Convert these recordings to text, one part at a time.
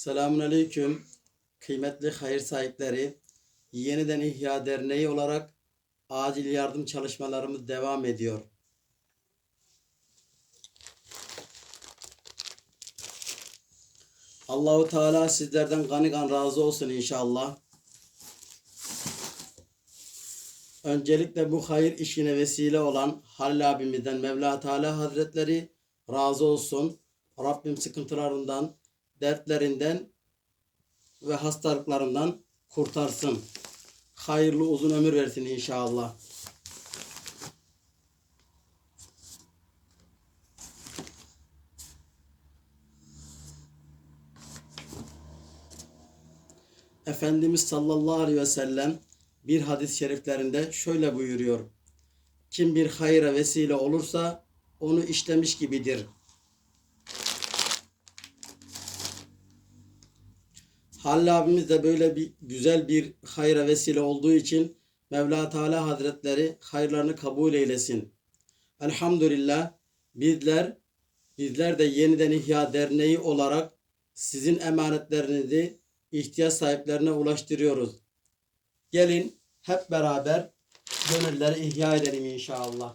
Selamun Aleyküm. Kıymetli hayır sahipleri, Yeniden İhya Derneği olarak acil yardım çalışmalarımız devam ediyor. Allahu Teala sizlerden gani gan razı olsun inşallah. Öncelikle bu hayır işine vesile olan Halil abimizden Mevla Teala Hazretleri razı olsun. Rabbim sıkıntılarından, dertlerinden ve hastalıklarından kurtarsın. Hayırlı uzun ömür versin inşallah. Efendimiz sallallahu aleyhi ve sellem bir hadis-i şeriflerinde şöyle buyuruyor. Kim bir hayra vesile olursa onu işlemiş gibidir. Halil abimiz de böyle bir güzel bir hayra vesile olduğu için Mevla Teala Hazretleri hayırlarını kabul eylesin. Elhamdülillah bizler bizler de yeniden İhya Derneği olarak sizin emanetlerinizi ihtiyaç sahiplerine ulaştırıyoruz. Gelin hep beraber gönülleri ihya edelim inşallah.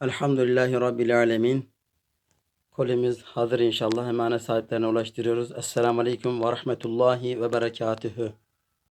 Elhamdülillahi Rabbil Alemin. Kolimiz hazır inşallah. Emanet sahiplerine ulaştırıyoruz. Esselamu Aleyküm ve Rahmetullahi ve Berekatühü.